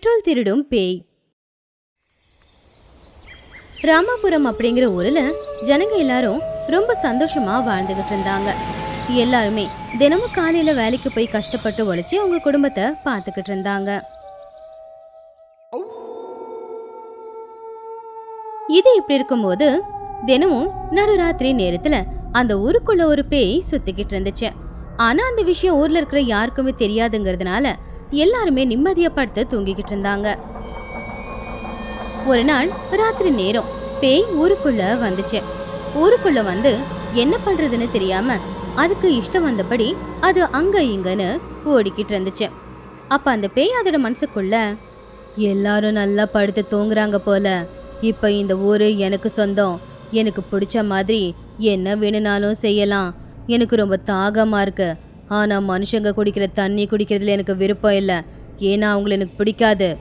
Petrol திருடும் பேய். ராமாபுரம் அப்படிங்கிற ஊர்ல ஜனங்க எல்லாரும் ரொம்ப சந்தோஷமா வாழ்ந்துகிட்டு இருந்தாங்க. எல்லாருமே தினமும் காலையில வேலைக்கு போய் கஷ்டப்பட்டு உழைச்சி அவங்க குடும்பத்தை பார்த்துக்கிட்டு இருந்தாங்க. இது இப்படி இருக்கும்போது தினமும் நடுராத்திரி நேரத்துல அந்த ஊருக்குள்ள ஒரு பேய் சுத்திக்கிட்டு இருந்துச்சு. ஆனா அந்த விஷயம் ஊர்ல இருக்கிற யாருக்குமே தெரியாதுங்கிறதுனால எல்லாருமே நிம்மதியா படுத்து தூங்கிக்கிட்டு இருந்தாங்க. ஒரு நாள் ராத்திரி நேரம் பேய் ஊருக்குள்ள வந்துச்சு. ஊருக்குள்ள வந்து என்ன பண்றதுன்னு தெரியாம அதுக்கு இஷ்டம் வந்தபடி அது அங்க இங்கன்னு ஓடிக்கிட்டு இருந்துச்சு. அப்ப அந்த பேய் அதோட மனசுக்குள்ள எல்லாரும் நல்லா படுத்து தூங்குறாங்க போல. இப்ப இந்த ஊரு எனக்கு சொந்தம். எனக்கு பிடிச்ச மாதிரி என்ன வேணும்னாலும் செய்யலாம். எனக்கு ரொம்ப தாகமா இருக்கு. ஆனால் மனுஷங்க குடிக்கிற தண்ணி குடிக்கிறதுல எனக்கு விருப்பம் இல்லை. ஏன்னா அவங்கள எனக்கு பிடிக்காது.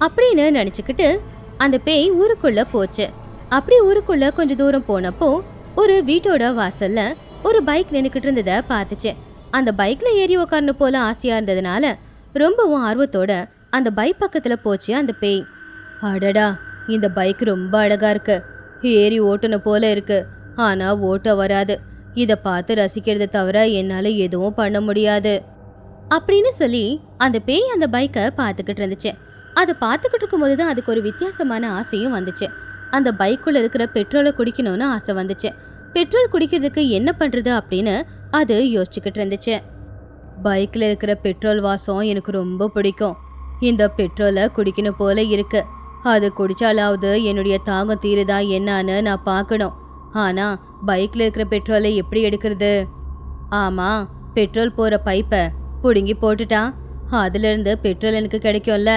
அப்படின்னு நினச்சிக்கிட்டு அந்த பேய் ஊருக்குள்ள போச்சு. அப்படி ஊருக்குள்ள கொஞ்சம் தூரம் போனப்போ ஒரு வீட்டோட வாசல்ல ஒரு பைக் நின்றுக்கிட்டு இருந்ததை பார்த்துச்சு. அந்த பைக்ல ஏறி உக்காரணும் போல ஆசையா இருந்ததுனால ரொம்பவும் ஆர்வத்தோட அந்த பைக் பக்கத்துல போச்சு அந்த பேய். அடடா இந்த பைக் ரொம்ப அழகா இருக்கு. ஏறி ஓட்டணும் போல இருக்கு. ஆனா ஓட்ட வராது. இதை பார்த்து ரசிக்கிறதை தவிர என்னால் எதுவும் பண்ண முடியாது. அப்படின்னு சொல்லி அந்த பேய் அந்த பைக்கை பார்த்துக்கிட்டு இருந்துச்சு. அதை பார்த்துக்கிட்டு இருக்கும்போது தான் அதுக்கு ஒரு வித்தியாசமான ஆசையும் வந்துச்சு. அந்த பைக்குள்ளே இருக்கிற பெட்ரோலை குடிக்கணும்னு ஆசை வந்துச்சு. பெட்ரோல் குடிக்கிறதுக்கு என்ன பண்ணுறது அப்படின்னு அது யோசிச்சுக்கிட்டு இருந்துச்சு. பைக்கில் இருக்கிற பெட்ரோல் வாசம் எனக்கு ரொம்ப பிடிக்கும். இந்த பெட்ரோலை குடிக்கணும் போல இருக்கு. அது குடித்தாலாவது என்னுடைய தாகம் தீருதா என்னான்னு நான் பார்க்கணும். ஆனால் பைக்கில் இருக்கிற பெட்ரோலை எப்படி எடுக்கிறது? ஆமாம் பெட்ரோல் போகிற பைப்பை பிடுங்கி போட்டுட்டா அதுலேருந்து பெட்ரோல் எனக்கு கிடைக்கும்ல.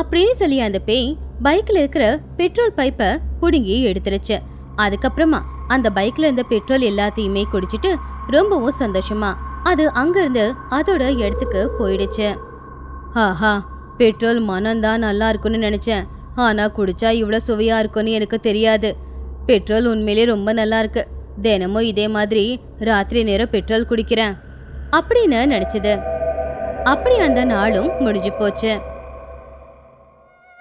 அப்படின்னு சொல்லி அந்த பேய் பைக்கில் இருக்கிற பெட்ரோல் பைப்பை பிடுங்கி எடுத்துருச்சு. அதுக்கப்புறமா அந்த பைக்கில் இருந்த பெட்ரோல் எல்லாத்தையுமே குடிச்சிட்டு ரொம்பவும் சந்தோஷமா அது அங்கேருந்து அதோட இடத்துக்கு போயிடுச்சு. ஆஹா பெட்ரோல் மனம்தான் நல்லா இருக்கும்னு நினச்சேன். ஆனால் குடிச்சா இவ்வளோ சுவையாக இருக்கும்னு எனக்கு தெரியாது. பெட்ரோல் உண்மையிலே ரொம்ப நல்லா இருக்கு தினமும் இதே மாதிரி ராத்திரி நேரம் பெட்ரோல் குடிக்கிறேன். அப்படின்னு நினைச்சது. அப்படி அந்த நாளும் முடிஞ்சு போச்சு.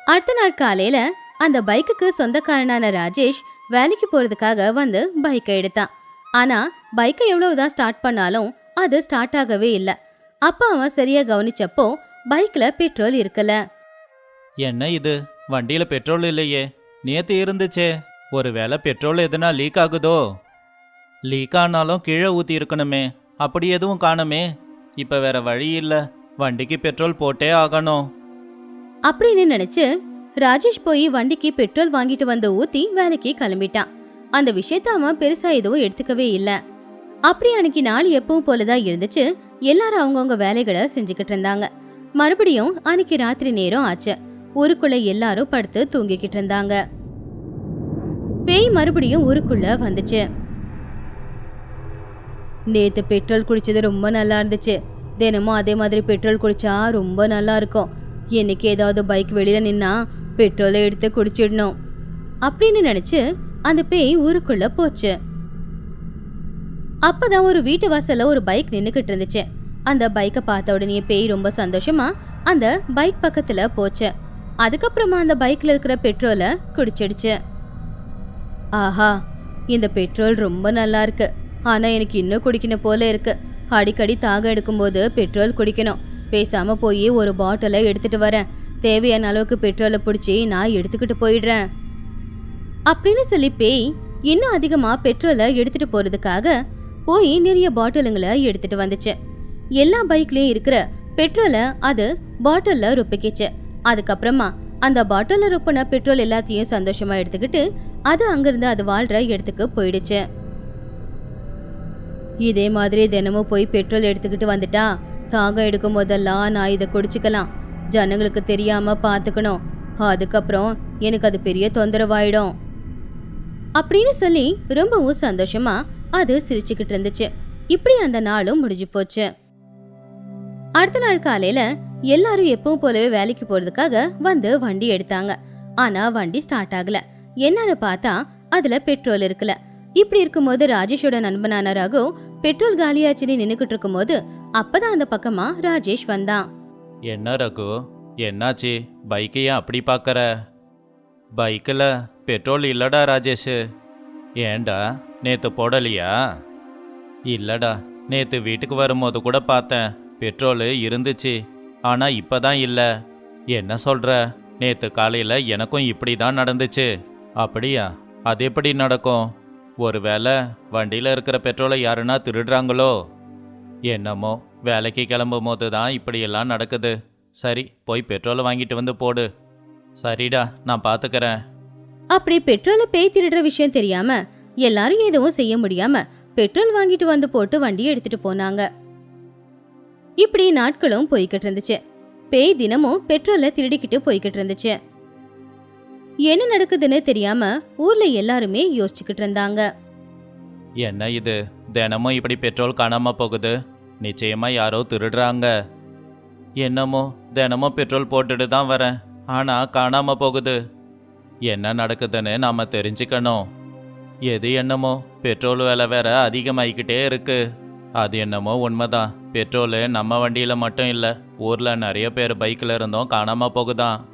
அடுத்த நாள் காலையில அந்த பைக்குக்கு சொந்தக்காரனான ராஜேஷ் வேலைக்கு போறதுக்காக வந்து பைக்கை எடுத்தான். ஆனா பைக்கை எவ்வளவுதான் ஸ்டார்ட் பண்ணாலும் அது ஸ்டார்ட் ஆகவே இல்லை. அப்ப அவன் சரியா கவனிச்சப்போ பைக்ல பெட்ரோல் இருக்கல. என்ன இது? வண்டியில பெட்ரோல் இல்லையே. நேத்து இருந்துச்சே. ஒருவேளை பெட்ரோல் எதுனா லீக் ஆகுதோ? லீக் ஆனாலும் கீழே ஊற்றி இருக்கணுமே. அப்படி எதுவும் காணுமே. இப்போ வேற வழி இல்லை. வண்டிக்கு பெட்ரோல் போட்டே ஆகணும். அப்படின்னு நினைச்சு ராஜேஷ் போய் வண்டிக்கு பெட்ரோல் வாங்கிட்டு வந்து ஊத்தி வேலைக்கு கிளம்பிட்டான். அந்த விஷயத்த அவன் பெருசா எதுவும் எடுத்துக்கவே இல்லை. அப்படி அன்னைக்கு நாள் எப்பவும் போலதான் இருந்துச்சு. எல்லாரும் அவங்கவுங்க வேலைகளை செஞ்சுக்கிட்டு இருந்தாங்க. மறுபடியும் அன்னைக்கு ராத்திரி நேரம் ஆச்சு. ஊருக்குள்ள எல்லாரும் படுத்து தூங்கிக்கிட்டு இருந்தாங்க. பேய் மறுபடியும் ஊருக்குள்ள வந்துச்சு. நேத்து பெட்ரோல் குடிச்சது ரொம்ப நல்லா இருந்துச்சு. தினமும் அதே மாதிரி பெட்ரோல் குடிச்சா ரொம்ப நல்லா இருக்கும். என்னைக்கு ஏதாவது பைக் வெளியில நின்னா பெட்ரோலை எடுத்து குடிச்சிடணும். அப்படின்னு நினைச்சு அந்த பேய் ஊருக்குள்ள போச்சு. அப்பதான் ஒரு வீட்டு வாசல்ல ஒரு பைக் நின்னுக்கிட்டு இருந்துச்சு. அந்த பைக்கை பார்த்த உடனே பேய் ரொம்ப சந்தோஷமா அந்த பைக் பக்கத்துல போச்சு. அதுக்கப்புறமா அந்த பைக்ல இருக்கிற பெட்ரோலை குடிச்சிடுச்சு. ஆஹா இந்த பெட்ரோல் ரொம்ப நல்லா இருக்கு. ஆனா எனக்கு இன்னும் குடிக்கணும் போல இருக்கு. அடிக்கடி தாகம் எடுக்கும்போது பெட்ரோல் குடிக்கணும். பேசாம போய் ஒரு பாட்டிலை எடுத்துட்டு வரேன். தேவையான அளவுக்கு பெட்ரோலை பிடிச்சி நான் எடுத்துக்கிட்டு போயிடுறேன். அப்படின்னு சொல்லி பேய் இன்னும் அதிகமா பெட்ரோலை எடுத்துட்டு போறதுக்காக போய் நிறைய பாட்டிலுங்களை எடுத்துட்டு வந்துச்சு. எல்லா பைக்லயும் இருக்கிற பெட்ரோலை அது பாட்டில்ல ரொப்பிக்கிச்சு. அதுக்கப்புறமா அந்த பாட்டில்ல ரொப்பின பெட்ரோல் எல்லாத்தையும் சந்தோஷமா எடுத்துக்கிட்டு அது அங்கிருந்து அது வாழ்ற இடத்துக்கு போயிடுச்சு. இதே மாதிரி தினமும் போய் பெட்ரோல் எடுத்துக்கிட்டு வந்துட்டா தாகம் எடுக்கும் போதெல்லாம் நான் இதை குடிச்சுக்கலாம். ஜனங்களுக்கு தெரியாம பார்த்துக்கணும் அதுக்கப்புறம் எனக்கு அது பெரிய தொந்தரவாயிடும். அப்படின்னு சொல்லி ரொம்பவும் சந்தோஷமா அது சிரிச்சுக்கிட்டு இருந்துச்சு. இப்படி அந்த நாளும் முடிஞ்சு போச்சு. அடுத்த நாள் காலையில எல்லாரும் எப்பவும் போலவே வேலைக்கு போறதுக்காக வந்து வண்டி எடுத்தாங்க. ஆனா வண்டி ஸ்டார்ட் ஆகல. என்னன்னு பார்த்தா அதுல பெட்ரோல் இருக்கல. இப்படி இருக்கும்போது ராஜேஷோட நண்பனான ரகு பெட்ரோல் காலியாச்சுன்னு நின்னுக்கிட்டு இருக்கும்போது அப்பதான் அந்த பக்கமா ராஜேஷ் வந்தான். என்ன ரகு? என்னாச்சு? பைக்கை ஏன் அப்படி பார்க்குற? பைக்கில் பெட்ரோல் இல்லடா ராஜேஷ். ஏன்டா? நேற்று போடலையா? இல்லடா நேற்று வீட்டுக்கு வரும்போது கூட பார்த்தேன். பெட்ரோலு இருந்துச்சு ஆனால் இப்போ தான் இல்லை. என்ன சொல்கிற நேற்று காலையில் எனக்கும் இப்படி தான் நடந்துச்சு. அப்படியா? அது எப்படி நடக்கும்? ஒருவேளை வண்டியில் இருக்கிற பெட்ரோலை யாருன்னா திருடுறாங்களோ? என்னமோ வேலைக்கு கிளம்பும் போது தான் இப்படியெல்லாம் நடக்குது. சரி போய் பெட்ரோலை வாங்கிட்டு வந்து போடு. சரிடா நான் பார்த்துக்கிறேன் அப்படி பெட்ரோலை பேய் திருடுற விஷயம் தெரியாம எல்லாரும் எதுவும் செய்ய முடியாம பெட்ரோல் வாங்கிட்டு வந்து போட்டு வண்டியை எடுத்துட்டு போனாங்க. இப்படி நாட்களும் போய்கிட்டு இருந்துச்சு. பேய் தினமும் பெட்ரோலை திருடிக்கிட்டு போய்கிட்டு இருந்துச்சு. என்ன நடக்குதுன்னு தெரியாம ஊர்ல எல்லாருமே யோசிச்சுக்கிட்டு இருந்தாங்க. என்ன இது? தினமும் இப்படி பெட்ரோல் காணாம போகுது. நிச்சயமா யாரோ திருடுறாங்க. என்னமோ தினமும் பெட்ரோல் போட்டுட்டு தான் வரேன். ஆனா காணாம போகுது. என்ன நடக்குதுன்னு நாம தெரிஞ்சுக்கணும். எது என்னமோ பெட்ரோல் விலை வேற அதிகமாயிக்கிட்டே இருக்கு. அது என்னமோ உண்மைதான். பெட்ரோலு நம்ம வண்டியில மட்டும் இல்லை ஊர்ல நிறைய பேர் பைக்கில் இருந்தும் காணாம போகுதான்.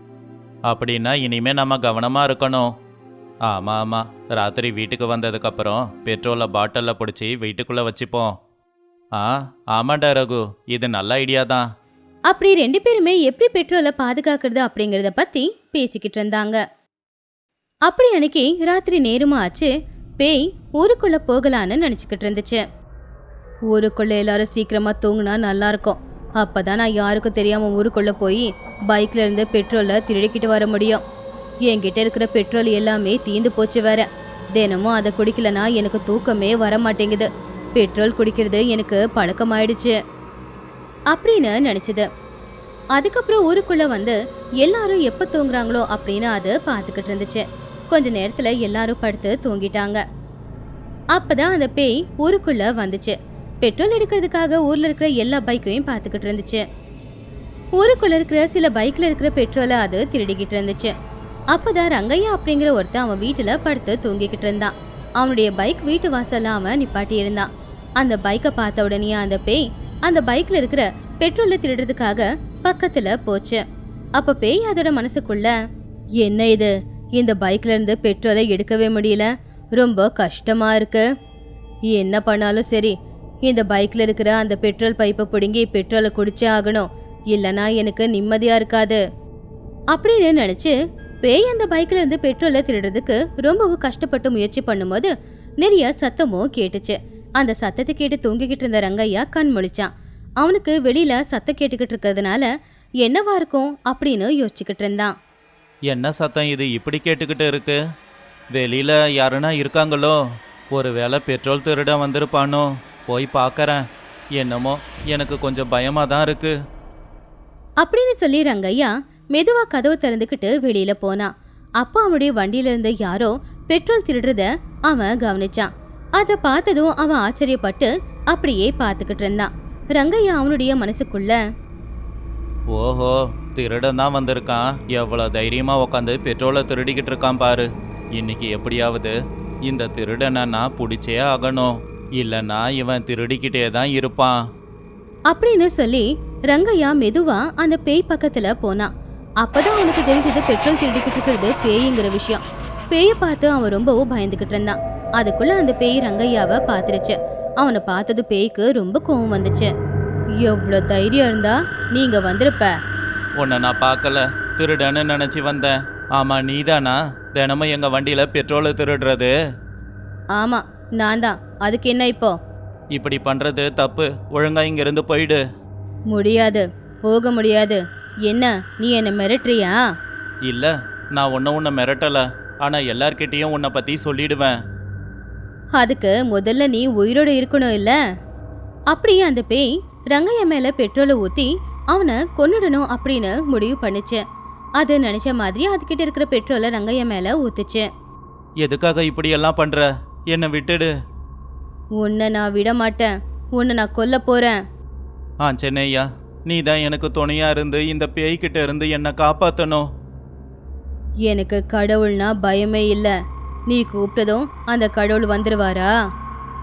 அப்படின்னா இனிமே நம்ம கவனமா இருக்கணும். ஆமா ஆமா. ராத்திரி வீட்டுக்கு வந்ததுக்கப்புறம் பெட்ரோலை பாட்டிலில் பிடிச்சி வீட்டுக்குள்ளே வச்சுப்போம். ஆ ஆமாண்டா ரகு. இது நல்ல ஐடியா தான். அப்படி ரெண்டு பேருமே எப்படி பெட்ரோலை பாதுகாக்கிறது அப்படிங்கறத பத்தி பேசிக்கிட்டு இருந்தாங்க. அப்படி அன்னைக்கு ராத்திரி நேரமா ஆச்சு. பேய் ஊருக்குள்ள போகலான்னு நினச்சிக்கிட்டு இருந்துச்சு. ஊருக்குள்ள எல்லாரும் சீக்கிரமா தூங்கினா நல்லா இருக்கும். அப்பதான் நான் யாருக்கும் தெரியாம ஊருக்குள்ள போய் பைக்கில் இருந்து பெட்ரோலை திருடிக்கிட்டு வர முடியும். என்கிட்ட இருக்கிற பெட்ரோல் எல்லாமே தீந்து போச்சு வேற. தினமும் அதை குடிக்கலனா எனக்கு தூக்கமே வர மாட்டேங்குது. பெட்ரோல் குடிக்கிறது எனக்கு பழக்கமாயிடுச்சு. அப்படின்னு நினச்சிது. அதுக்கப்புறம் ஊருக்குள்ளே வந்து எல்லாரும் எப்போ தூங்குறாங்களோ? அப்படின்னு அது பார்த்துக்கிட்டு இருந்துச்சு. கொஞ்ச நேரத்தில் எல்லாரும் படுத்து தூங்கிட்டாங்க. அப்பதான் அந்த பேய் ஊருக்குள்ளே வந்துச்சு. பெட்ரோல் எடுக்கிறதுக்காக ஊரில் இருக்கிற எல்லா பைக்கையும் பார்த்துக்கிட்டு இருந்துச்சு. ஊருக்குள்ள இருக்கிற சில பைக்ல இருக்கிற பெட்ரோலை அது திருடிக்கிட்டு இருந்துச்சு. அப்பதான் ரங்கையா அப்படிங்கிற ஒருத்தன் அவன் வீட்டுல படுத்து தூங்கிக்கிட்டு இருந்தான். அவனுடைய பைக் வீட்டு வாசல்ல அவன் நிப்பாட்டி இருந்தான். அந்த பைக்கை பார்த்த உடனே அந்த பேய் அந்த பைக்ல இருக்கிற பெட்ரோலை திருடுறதுக்காக பக்கத்துல போச்சு. அப்ப பேய் அதோட மனசுக்குள்ள என்ன இது? இந்த பைக்ல இருந்து பெட்ரோலை எடுக்கவே முடியல. ரொம்ப கஷ்டமா இருக்கு. என்ன பண்ணாலும் சரி இந்த பைக்ல இருக்கிற அந்த பெட்ரோல் பைப்பை பிடுங்கி பெட்ரோலை குடிச்சே ஆகணும். இல்லனா எனக்கு நிம்மதியா இருக்காது. அப்படின்னு நினைச்சு பேய் அந்த பைக்ல இருந்து பெட்ரோலை திருடுறதுக்கு ரொம்பவும் கஷ்டப்பட்டு முயற்சி பண்ணும்போது நிறைய சத்தமும் கேட்டுச்சு. அந்த சத்தத்தை கேட்டு தூங்கிக்கிட்டு இருந்த ரங்கையா கண் முழிச்சான். அவனுக்கு வெளியில சத்தம் கேட்டுக்கிட்டு இருக்கிறதுனால என்னவா இருக்கும் அப்படின்னு யோசிச்சுக்கிட்டு இருந்தான். என்ன சத்தம் இது இப்படி கேட்டுக்கிட்டு இருக்கு? வெளியில யாருன்னா இருக்காங்களோ? ஒருவேளை பெட்ரோல் திருட வந்திருப்பானோ? போய் பார்க்கறேன் என்னமோ எனக்கு கொஞ்சம் பயமாக தான் இருக்குது அப்படின்னு சொல்லி ரங்கையா மெதுவா கதவு திறந்துக்கிட்டு வெளியில போனான் அப்போ அவனுடைய வண்டியில இருந்த யாரோ பெட்ரோல் திருடுறத அவன் கவனிச்சான். அதை பார்த்ததும் அவன் ஆச்சரியப்பட்டு அப்படியே பார்த்துக்கிட்டு இருந்தான். ரங்கையா அவனுடைய மனசுக்குள்ள ஓஹோ திருடன் தான் வந்திருக்கான். எவ்வளோ தைரியமா உட்காந்து பெட்ரோலை திருடிக்கிட்டு இருக்கான் பாரு. இன்னைக்கு எப்படியாவது இந்த திருடனை நான் பிடிச்சே ஆகணும். இல்லைன்னா இவன் திருடிக்கிட்டே தான் இருப்பான். அப்படின்னு சொல்லி ரங்கையா மெதுவா அந்த பேய் பக்கத்துல போனான் அப்பதான் அவனுக்கு தெரிஞ்சது பெட்ரோல் திருடிக்கிட்டு இருக்கிறது பேய்ங்கிற விஷயம். பேயை பார்த்து அவன் ரொம்பவும் பயந்துகிட்டு இருந்தான். அதுக்குள்ள அந்த பேய் ரங்கையாவை பார்த்துருச்சு. அவனை பார்த்தது பேய்க்கு ரொம்ப கோவம் வந்துச்சு. எவ்வளோ தைரியம் இருந்தா நீங்க வந்திருப்ப? உன்னை நான் பார்க்கல. திருடன்னு நினச்சி வந்தேன். ஆமாம் நீதானா? தினமும் எங்கள் வண்டியில் பெட்ரோலை திருடுறது? ஆமா நான் தான் அதுக்கு என்ன இப்போ? இப்படி பண்ணுறது தப்பு. ஒழுங்கா இங்கேருந்து போயிடு. முடியாது. போக முடியாது. என்ன நீ என்ன மிரட்டுறியா? இல்லை நான் ஒன்றும் உன்னை மிரட்டலை. ஆனால் எல்லார்கிட்டேயும் உன்னை பற்றி சொல்லிடுவேன். அதுக்கு முதல்ல நீ உயிரோட இருக்கணும் இல்ல? அப்படியே அந்த பேய் ரங்கையா மேல பெட்ரோலை ஊத்தி அவனை கொன்னுடணும் அப்படின்னு முடிவு பண்ணுச்சு. அது நினைச்ச மாதிரி அதுகிட்ட இருக்கிற பெட்ரோலை ரங்கையா மேல ஊத்துச்சு. எதுக்காக இப்படி எல்லாம் பண்ணுற என்னை விட்டுடு. உன்னை நான் விட மாட்டேன் உன்னை நான் கொல்ல போறேன். ஆ சென்னையா? நீ தான் எனக்கு துணையாக இருந்து இந்த பேய்கிட்ட இருந்து என்னை காப்பாற்றணும் எனக்கு கடவுள்னா பயமே இல்ல. நீ கூப்பிட்டதும் அந்த கடவுள் வந்துருவாரா?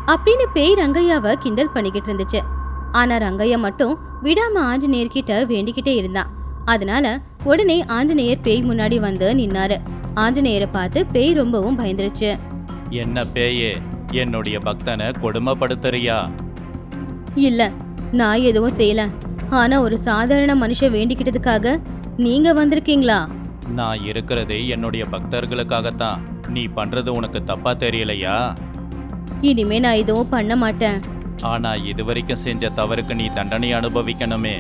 அப்படின்னு பேய் ரங்கையாவை கிண்டல் பண்ணிக்கிட்டு இருந்துச்சு. ஆனா ரங்கையா மட்டும் விடாம ஆஞ்சநேயர்கிட்ட வேண்டிக்கிட்டே இருந்தான். அதனால உடனே ஆஞ்சநேயர் பேய் முன்னாடி வந்து நின்னாரு. ஆஞ்சநேயரை பார்த்து பேய் ரொம்பவும் பயந்துருச்சு. என்ன பேயே? என்னுடைய பக்தனை கொடுமைப்படுத்துறியா? இல்ல நான் எதுவும் செய்யல. ஆனா ஒரு சாதாரண மனுஷன் வேண்டிக்கிட்டதுக்காக நீங்க வந்திருக்கீங்களா? நான் இருக்கிறது என்னுடைய பக்தர்களுக்காகத்தான். நீ பண்றது உனக்கு தப்பா தெரியலையா? இனிமே நான் எதுவும் பண்ண மாட்டேன். ஆனா இதுவரைக்கும் செஞ்ச தவறுக்கு நீ தண்டனை அனுபவிக்கணுமே.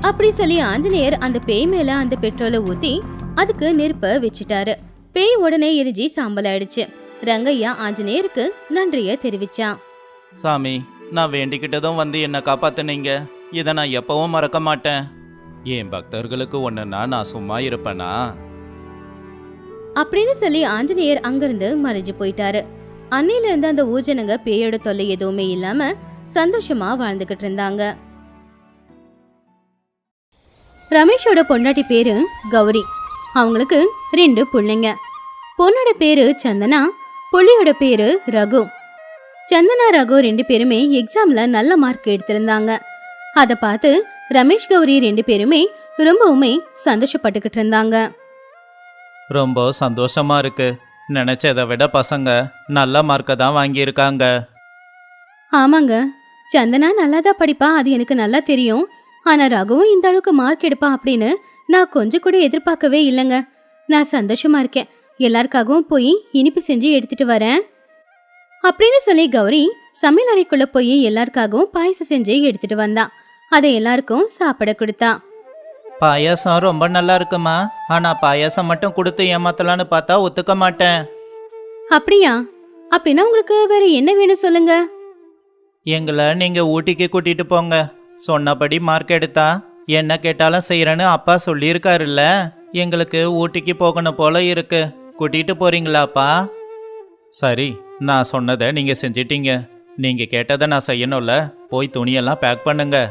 அப்படி சொல்லி ஆஞ்சநேயர் அந்த பேய் மேல அந்த பெட்ரோலை ஊத்தி அதுக்கு நெருப்ப வச்சுட்டாரு. பேய் உடனே எரிஞ்சி சாம்பல் ஆயிடுச்சு ரங்கையா ஆஞ்சநேயருக்கு நன்றிய தெரிவிச்சான். சாமி நான் வேண்டிக்கிட்டதும் வந்து என்னை காப்பாத்துனீங்க. இதை நான் எப்பவும் மறக்க மாட்டேன். என் பக்தர்களுக்கு ஒன்றுனா நான் சும்மா இருப்பேனா? அப்படின்னு சொல்லி ஆஞ்சநேயர் அங்கிருந்து மறைஞ்சு போயிட்டாரு. அன்னையில இருந்து அந்த ஊஜனங்க பேயோட தொல்லை எதுவுமே இல்லாம சந்தோஷமா வாழ்ந்துகிட்டு இருந்தாங்க. ரமேஷோட பொண்டாட்டி பேரு கௌரி. அவங்களுக்கு ரெண்டு பிள்ளைங்க. பொண்ணோட பேரு சந்தனா புள்ளியோட பேரு ரகு. சந்தனா ரகு ரெண்டு பேருமே எக்ஸாம்ல நல்ல மார்க் எடுத்திருந்தாங்க. அதை பார்த்து ரமேஷ் கௌரி ரெண்டு பேருமே ரொம்பவுமே சந்தோஷப்பட்டுக்கிட்டு இருந்தாங்க. ரொம்ப சந்தோஷமா இருக்கு. நினைச்சதை விட பசங்க நல்ல மார்க்கை தான் வாங்கியிருக்காங்க. ஆமாங்க. சந்தனா நல்லா தான் படிப்பா அது எனக்கு நல்லா தெரியும். ஆனா ரகுவும் இந்த அளவுக்கு மார்க் எடுப்பா அப்படின்னு நான் கொஞ்சம் கூட எதிர்பார்க்கவே இல்லைங்க. நான் சந்தோஷமா இருக்கேன். எல்லாருக்காகவும் போய் இனிப்பு செஞ்சு எடுத்துட்டு வரேன். அப்படின்னு சொல்லி கௌரி சமையல் அறைக்குள்ள போய் எல்லாருக்காகவும் பாயசம் செஞ்சு எடுத்துட்டு வந்தா. அதை எல்லாருக்கும் சாப்பிட கொடுத்தா. பாயாசம் ரொம்ப நல்லா இருக்குமா? ஆனா பாயாசம் மட்டும் கொடுத்து ஏமாத்தலான்னு பார்த்தா ஒத்துக்க மாட்டேன். அப்படியா? அப்படின்னா உங்களுக்கு வேற என்ன வேணும் சொல்லுங்க. எங்களை நீங்க ஊட்டிக்கு கூட்டிட்டு போங்க. சொன்னபடி மார்க் எடுத்தா என்ன கேட்டாலும் செய்யறேன்னு அப்பா சொல்லியிருக்காருல்ல. எங்களுக்கு ஊட்டிக்கு போகணும் போல இருக்கு. கூட்டிட்டு போறீங்களாப்பா? சரி நான் சொன்னதை நீங்க செஞ்சிட்டீங்க. நீங்க கேட்டதை நான் செய்யணும்ல. போய் துணியெல்லாம் பேக் பண்ணுங்க.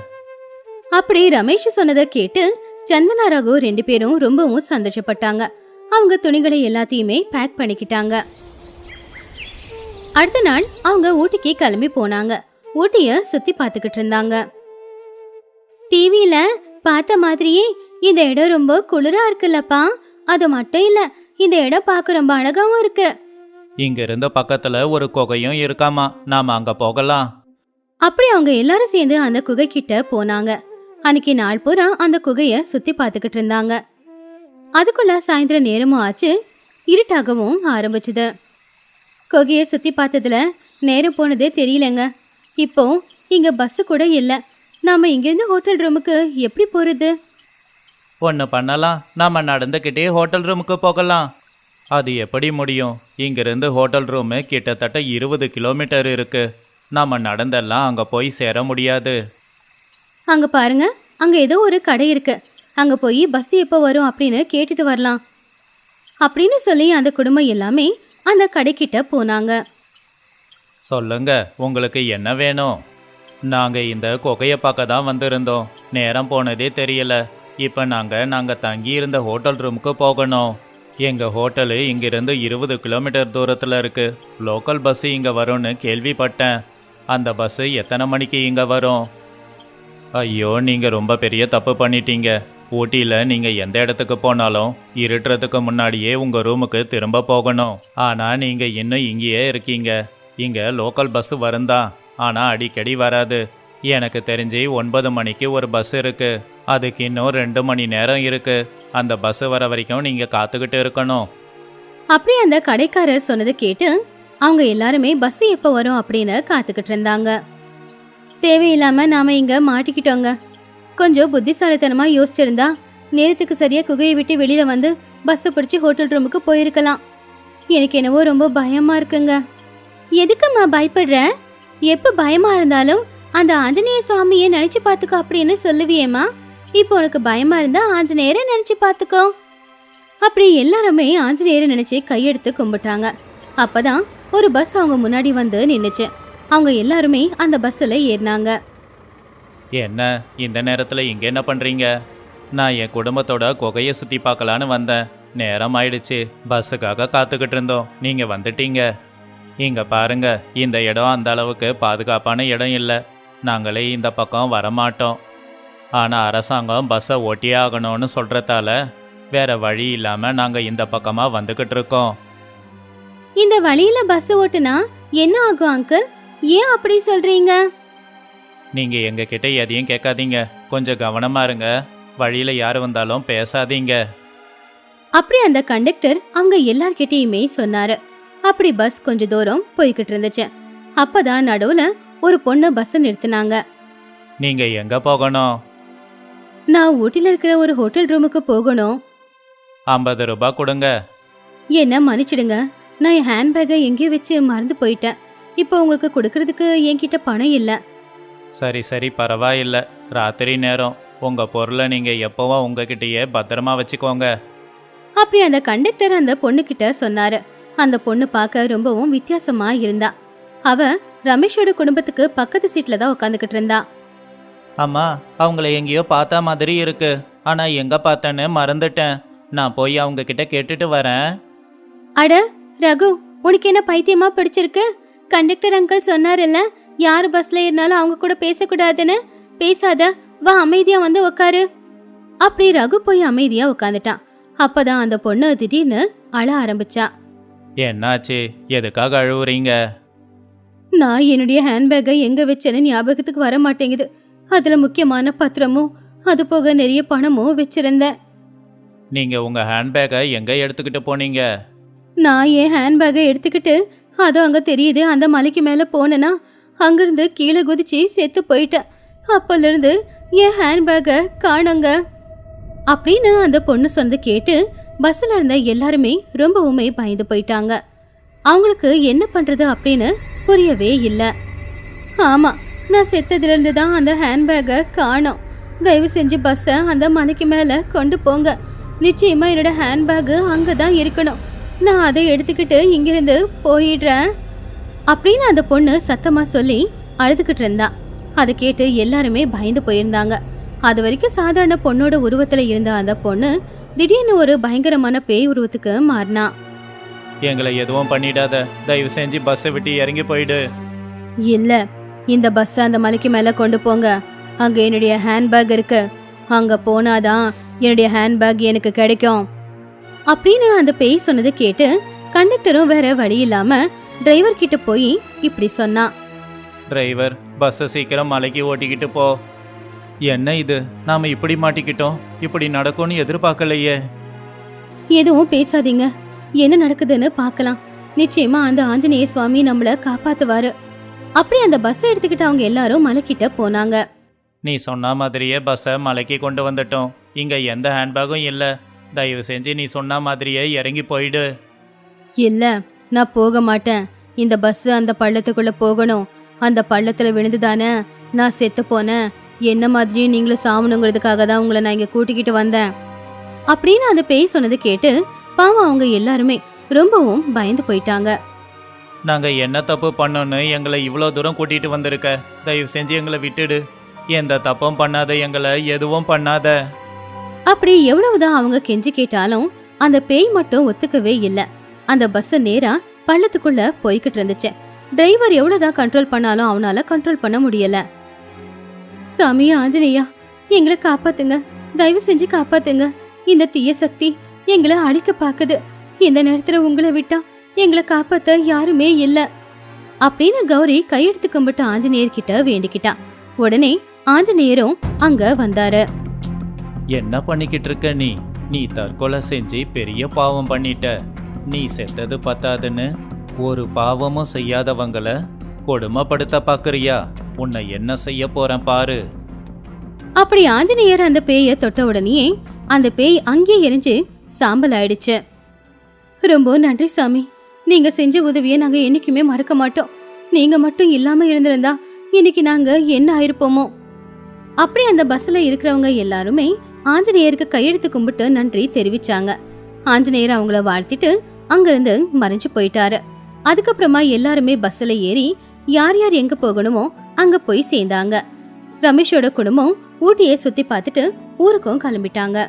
அப்படி ரமேஷ் சொன்னதை கேட்டு சந்தனா ரகு ரெண்டு பேரும் ரொம்பவும் சந்தோஷப்பட்டாங்க. அவங்க துணிகளை எல்லாத்தையுமே பேக் பண்ணிக்கிட்டாங்க. அடுத்த நாள் அவங்க ஊட்டிக்கு கிளம்பி போனாங்க. ஊட்டிய சுத்தி பார்த்துக்கிட்டு இருந்தாங்க. டிவியில பார்த்த மாதிரியே இந்த இடம் ரொம்ப குளிரா இருக்குல்லப்பா. அது மட்டும் இல்ல இந்த இடம் பார்க்க ரொம்ப அழகாவும் இருக்கு. இங்க இருந்த பக்கத்துல ஒரு குகையும் இருக்காமா. நாம அங்க போகலாம். அப்படி அவங்க எல்லாரும் சேர்ந்து அந்த குகை கிட்ட போனாங்க. அன்னைக்கு நாள் பூரா அந்த குகைய சுத்தி பார்த்துக்கிட்டு இருந்தாங்க. அதுக்குள்ள சாயந்தரம் நேரமும் ஆச்சு. இருட்டாகவும் ஆரம்பிச்சுது. குகைய சுத்தி பார்த்ததுல நேரம் போனதே தெரியலங்க. இப்போ இங்க பஸ் கூட இல்ல. நாம இங்கிருந்து ஹோட்டல் ரூமுக்கு எப்படி போறது? ஒன்று பண்ணலாம். நாம நடந்துக்கிட்டே ஹோட்டல் ரூமுக்கு போகலாம். அது எப்படி முடியும்? இங்கிருந்து ஹோட்டல் ரூமு கிட்டத்தட்ட இருபது கிலோமீட்டர் இருக்கு. நாம நடந்தெல்லாம் அங்கே போய் சேர முடியாது. அங்க பாருங்க அங்க ஏதோ ஒரு கடை இருக்கு. அங்க போய் பஸ் எப்போ வரும் அப்படின்னு கேட்டுட்டு வரலாம். அப்படின்னு சொல்லி அந்த குடும்பம் எல்லாமே அந்த கடைக்கிட்ட போனாங்க. சொல்லுங்க உங்களுக்கு என்ன வேணும்? நாங்கள் இந்த குகையை பார்க்க தான் வந்திருந்தோம். நேரம் போனதே தெரியல. இப்போ நாங்கள் நாங்கள் தங்கி இருந்த ஹோட்டல் ரூமுக்கு போகணும். எங்கள் ஹோட்டலு இங்கிருந்து இருபது கிலோமீட்டர் தூரத்தில் இருக்குது லோக்கல் பஸ்ஸு இங்கே வரும்னு கேள்விப்பட்டேன். அந்த பஸ்ஸு எத்தனை மணிக்கு இங்கே வரும்? ஐயோ நீங்கள் ரொம்ப பெரிய தப்பு பண்ணிட்டீங்க. ஊட்டியில் நீங்கள் எந்த இடத்துக்கு போனாலும் இருட்டுறதுக்கு முன்னாடியே உங்கள் ரூமுக்கு திரும்ப போகணும். ஆனால் நீங்கள் இன்னும் இங்கேயே இருக்கீங்க. இங்கே லோக்கல் பஸ்ஸு வருந்தான் ஆனால் அடிக்கடி வராது. எனக்கு தெரிஞ்சு ஒன்பது மணிக்கு ஒரு பஸ் இருக்கு. அதுக்கு இன்னும் ரெண்டு மணி நேரம் இருக்கு. அந்த பஸ் வர வரைக்கும் நீங்கள் காத்துக்கிட்டு இருக்கணும். அப்படி அந்த கடைக்காரர் சொன்னதை கேட்டு அவங்க எல்லாருமே பஸ் எப்போ வரும் அப்படின்னு காத்துக்கிட்டு இருந்தாங்க. தேவையில்லாம நாம இங்க மாட்டிக்கிட்டோங்க. கொஞ்சம் புத்திசாலித்தனமா யோசிச்சிருந்தா நேரத்துக்கு சரியா குகையை விட்டு வெளியில வந்து பஸ்ஸை பிடிச்சி ஹோட்டல் ரூமுக்கு போயிருக்கலாம். எனக்கு என்னவோ ரொம்ப பயமா இருக்குங்க. எதுக்கும்மா பயப்படுற? எப்ப பயமா இருந்தாலும் அந்த ஆஞ்சநேய சுவாமியை நினைச்சு பாத்துக்கோ அப்படின்னு சொல்லுவியேம்மா. இப்போ உனக்கு பயமா இருந்தா ஆஞ்சநேயரை நினைச்சு பாத்துக்கோ அப்படி எல்லாருமே ஆஞ்சநேயரை நினைச்சு கையெடுத்து கும்பிட்டாங்க. அப்பதான் ஒரு பஸ் அவங்க முன்னாடி வந்து நின்னுச்சு. அவங்க எல்லாருமே அந்த பஸ்ஸில் ஏறினாங்க. என்ன? இந்த நேரத்தில் இங்கே என்ன பண்ணுறீங்க நான் என் குடும்பத்தோட குகையை சுற்றி பார்க்கலான்னு வந்தேன். நேரம் ஆயிடுச்சு. பஸ்ஸுக்காக காத்துக்கிட்டு இருந்தோம். நீங்கள் வந்துட்டீங்க. இங்கே பாருங்க. இந்த இடம் அந்த அளவுக்கு பாதுகாப்பான இடம் இல்லை. நாங்களே இந்த பக்கம் வரமாட்டோம். ஆனால் அரசாங்கம் பஸ்ஸை ஓட்டியே ஆகணும்னு சொல்கிறதால வேற வழி இல்லாமல் நாங்கள் இந்த பக்கமாக வந்துக்கிட்டு இருக்கோம். இந்த வழியில பஸ் ஓட்டுனா என்ன ஆகும் அங்கிள் ஏன் அப்படி சொல்றீங்க? நீங்கள் எங்ககிட்ட எதையும் கேட்காதீங்க. கொஞ்சம் கவனமாக இருங்க. வழியில் யார் வந்தாலும் பேசாதீங்க. அப்படி அந்த கண்டக்டர் அவங்க எல்லார்கிட்டயுமே சொன்னாரு. அப்படி பஸ் கொஞ்ச தூரம் போய்கிட்டு இருந்துச்சு. அப்பதான் நடுவுல ஒரு பொண்ணு பஸ் நிறுத்தினாங்க. நீங்கள் எங்கே போகணும்? நான் ஊட்டில இருக்கிற ஒரு ஹோட்டல் ரூமுக்கு போகணும். ஐம்பது ரூபாய் கொடுங்க. என்ன மன்னிச்சிடுங்க. நான் என் ஹேண்ட்பேக்கை எங்கேயோ வச்சு மறந்து போயிட்டேன். இப்போ உங்களுக்கு கொடுக்கறதுக்கு என்கிட்ட பணம் இல்ல. சரி சரி பரவாயில்ல. ராத்திரி நேரம். உங்கள் பொருளை நீங்கள் எப்போவும் உங்ககிட்டயே பத்திரமா வச்சுக்கோங்க. அப்படி அந்த கண்டக்டர் அந்த பொண்ணுகிட்ட சொன்னாரு. அந்த பொண்ணு பார்க்க ரொம்பவும் வித்தியாசமா இருந்தா. அவ ரமேஷோட குடும்பத்துக்கு பக்கத்து சீட்ல தான் உட்காந்துக்கிட்டு இருந்தா. அம்மா அவங்கள எங்கேயோ பார்த்தா மாதிரி இருக்கு. ஆனால் எங்கே பார்த்தேன்னு மறந்துட்டேன். நான் போய் அவங்க கிட்ட கேட்டுட்டு வரேன். அட ரகு உனக்கு என்ன பைத்தியமா பிடிச்சிருக்கு? கண்டக்டர் அங்கிள் சொன்னாருல்ல யார் பஸ்ல இருந்தாலும் அவங்க கூட பேசக்கூடாதுன்னு? பேசாத வா அமைதியா வந்து உக்காரு. அப்படி ரகு போய் அமைதியா உட்காந்துட்டான் அப்பதான் அந்த பொண்ணு திடீர்னு அழ ஆரம்பிச்சா. என்னாச்சு? எதுக்காக அழுவுறீங்க? நான் என்னுடைய ஹேண்ட்பேக்கை எங்க வச்சேன்னு ஞாபகத்துக்கு வர மாட்டேங்குது. அதுல முக்கியமான பத்திரமும் அது போக நிறைய பணமும் வச்சிருந்தேன். நீங்கள் உங்கள் ஹேண்ட்பேக்கை எங்கே எடுத்துக்கிட்டு போனீங்க? நான் என் ஹேண்ட்பேக்கை எடுத்துக்கிட்டு அது அங்க தெரியுது அந்த மலைக்கு மேல போனேனா அங்கிருந்து கீழே குதிச்சு செத்து போயிட்டேன். அப்பல இருந்து என் ஹேண்ட்பேக்கை காணுங்க. அப்படின்னு அந்த பொண்ணு சொன்னதை கேட்டு பஸ்ல இருந்த எல்லாருமே ரொம்பவுமே பயந்து போயிட்டாங்க. அவங்களுக்கு என்ன பண்றது அப்படின்னு புரியவே இல்லை. ஆமாம் நான் செத்ததுலேருந்து தான் அந்த ஹேண்ட்பேக்கை காணோம். தயவு செஞ்சு பஸ்ஸை அந்த மலைக்கு மேலே கொண்டு போங்க. நிச்சயமாக என்னோட அங்கே தான் இருக்கணும். நான் அதை எடுத்துக்கிட்டு இங்கிருந்து போயிடுறேன். அப்படின்னு அந்த பொண்ணு சத்தமாக சொல்லி அழுதுகிட்டு இருந்தா. அதை கேட்டு எல்லாருமே பயந்து போயிருந்தாங்க. அது வரைக்கும் சாதாரண பொண்ணோட உருவத்தில் இருந்த அந்த பொண்ணு திடீர்னு ஒரு பயங்கரமான பேய் உருவத்துக்கு மாறினா. எங்களை எதுவும் பண்ணிடாத. தயவு செஞ்சு பஸ்ஸை விட்டு இறங்கி போயிடு. இல்ல இந்த பஸ் அந்த மலைக்கு மேல கொண்டு போங்க. அங்க என்னுடைய ஹேண்ட்பேக் இருக்கு. அங்க போனாதான் என்னுடைய ஹேண்ட்பேக் எனக்கு கிடைக்கும். அப்படின்னு அந்த பேய் சொன்னதை கேட்டு கண்டக்டரும் வேற வழி இல்லாம டிரைவர் கிட்ட போய் இப்படி சொன்னான் டிரைவர் பஸ்ஸை சீக்கிரம் மலைக்கு ஓட்டிக்கிட்டு போ. என்ன இது? நாம இப்படி மாட்டிக்கிட்டோம். இப்படி நடக்கும்னு எதிர்பார்க்கலையே. எதுவும் பேசாதீங்க. என்ன நடக்குதுன்னு பார்க்கலாம். நிச்சயமா அந்த ஆஞ்சநேய சுவாமி நம்மள காப்பாத்துவாரு. அப்படி அந்த பஸ் எடுத்துக்கிட்டு அவங்க எல்லாரும் மலைக்கிட்ட போனாங்க. நீ சொன்ன மாதிரியே பஸ்ஸை மலைக்கு கொண்டு வந்துட்டோம். இங்க எந்த ஹேண்ட்பேக்கும் இல்லை. தயவு செஞ்சு நீ சொன்ன மாதிரியே இறங்கி போயிடு. இல்ல நான் போக மாட்டேன். இந்த பஸ் அந்த பள்ளத்துக்குள்ள போகணும். அந்த பள்ளத்துல விழுந்துதானே நான் செத்து போனேன். என்ன மாதிரியும் நீங்களும் சாவணுங்கிறதுக்காக தான் உங்களை நான் இங்க கூட்டிக்கிட்டு வந்தேன். அப்படின்னு அந்த பேய் சொன்னதை கேட்டு பாவம் அவங்க எல்லாருமே ரொம்பவும் பயந்து போயிட்டாங்க. நாங்க என்ன தப்பு பண்ணோன்னு எங்களை இவ்வளோ தூரம் கூட்டிட்டு வந்திருக்க. தயவு செஞ்சு எங்களை விட்டுடு. எந்த தப்பும் பண்ணாத எங்களை எதுவும் பண்ணாத. அப்படி எவ்வளவுதான் அவங்க கெஞ்சி கேட்டாலும் அந்த பேய் மட்டும் ஒத்துக்கவே இல்ல. அந்த பஸ் நேரா பள்ளத்துக்குள்ள போய்கிட்டு இருந்துச்சு. டிரைவர் எவ்வளவுதான் கண்ட்ரோல் பண்ணாலும் அவனால கண்ட்ரோல் பண்ண முடியல. சாமி ஆஞ்சநேயா எங்களை காப்பாத்துங்க. தயவு செஞ்சு காப்பாத்துங்க. இந்த தீய சக்தி எங்களை அழிக்க பாக்குது. இந்த நேரத்துல உங்களை விட்டா எங்களை காப்பாத்த யாருமே இல்ல. அப்படின்னு கௌரி கையெடுத்து கும்பிட்டு ஆஞ்சநேயர் கிட்ட வேண்டிக்கிட்டான் உடனே ஆஞ்சநேயரும் அங்க வந்தாரு. என்ன பண்ணிக்கிட்டு இருக்க நீ? நீ தற்கொலை செஞ்சு பெரிய பாவம் பண்ணிட்ட. நீ செத்தது பத்தாதுன்னு. ஒரு பாவமும் செய்யாதவங்கள கொடுமைப்படுத்த பாக்குறியா? உன்னை என்ன செய்ய போறேன் பாரு. அப்படி ஆஞ்சநேயர் அந்த பேய தொட்ட உடனேயே அந்த பேய் அங்கேயே எரிஞ்சு சாம்பல் ஆயிடுச்சு ரொம்ப நன்றி சாமி. நீங்க செஞ்ச உதவியை நாங்க என்னைக்குமே மறக்க மாட்டோம். நீங்க மட்டும் இல்லாம இருந்திருந்தா இன்னைக்கு நாங்க என்ன ஆயிருப்போமோ? அப்படி அந்த பஸ்ல இருக்கிறவங்க எல்லாருமே ஆஞ்சநேயருக்கு கையெழுத்து கும்பிட்டு நன்றி தெரிவிச்சாங்க. ஆஞ்சநேயர் அவங்கள வாழ்த்திட்டு அங்கிருந்து மறைஞ்சு போயிட்டாரு. அதுக்கப்புறமா எல்லாருமே பஸ்ல ஏறி யார் யார் எங்க போகணுமோ அங்க போய் சேர்ந்தாங்க. ரமேஷோட குடும்பம் ஊட்டியை சுத்தி பார்த்துட்டு ஊருக்கும் கிளம்பிட்டாங்க.